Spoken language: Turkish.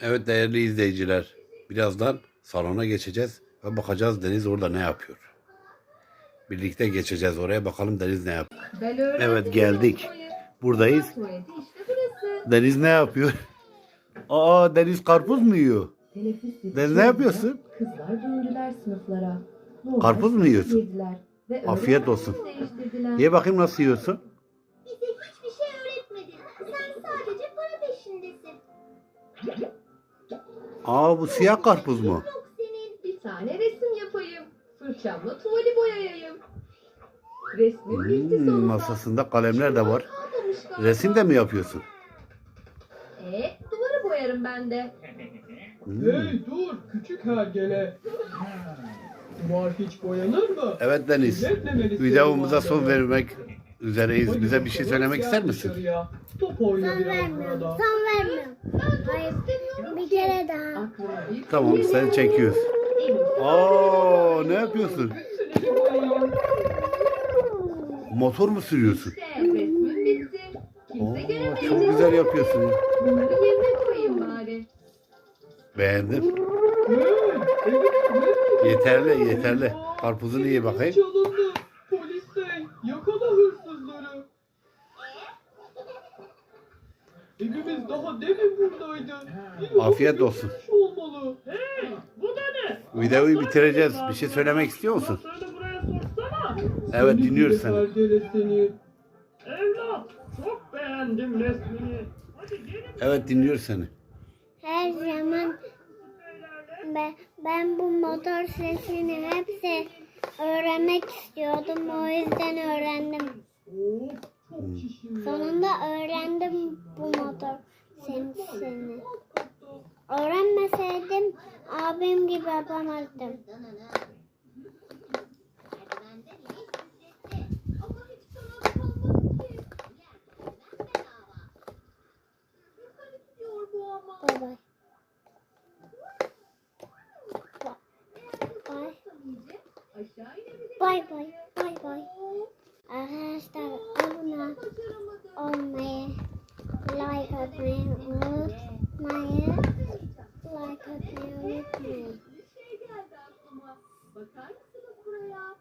Evet değerli izleyiciler. Birazdan salona geçeceğiz ve bakacağız Deniz orada ne yapıyor. Birlikte geçeceğiz oraya bakalım Deniz ne yapıyor. Evet, geldik. Buradayız. Deniz ne yapıyor? Aa Deniz karpuz mu yiyor? Deniz ne yapıyorsun? Kızlar döndüler sınıflara. Karpuz mu yiyorsun? Afiyet olsun. Ye bakayım nasıl yiyorsun? Bize hiçbir şey öğretmedin. Sen sadece para peşindesin. Aa bu siyah karpuz mu? Yok senin. Bir tane resim yapayım. Fırçamla tuvali boyayayım. Resmin bitti Hmm, sonunda. masasında kalemler de var. Kalmamış galiba. Resim de mi yapıyorsun? E, duvarı boyarım ben de. Hmm. Hey dur küçük hergele. Duvar hiç boyanır mı? Evet Deniz. Kirletmemelisin Videomuza son vermek üzereyiz. Bize bir şey söylemek ister misin? dışarıya. Top oyna Son biraz vermiyorum. burada. Son vermiyorum. Hayır. Bir kere daha. Tamam geldi. çekiyoruz. Aa ne yapıyorsun? Motor mu sürüyorsun? Göremeyecek. çok güzel yapıyorsun. Beğendim. Yeterli yeterli. Karpuzunu ye bakayım. Evimiz daha demin buradaydı. Biri Afiyet olsun. götürmüş Olmalı. Videoyu bitireceğiz. Bir şey söylemek istiyor musun? Masayı buraya soksana. Evet Seni dinliyoruz gidi seni. hergele seni. Evlat çok beğendim resmini. Hadi gelin Evet dinliyoruz seni. Her zaman ben, ben bu motor sesini hepsi öğrenmek istiyordum. O yüzden öğrendim. Çok ya. Sonunda öğrendim bu motor sesini. Öğrenmeseydim abim gibi yapamazdım. Aşağı inebilir. Bay bay. Bay bay. Arkadaşlar abone olmayı, like atmayı unutmayın. Bakar mısınız buraya?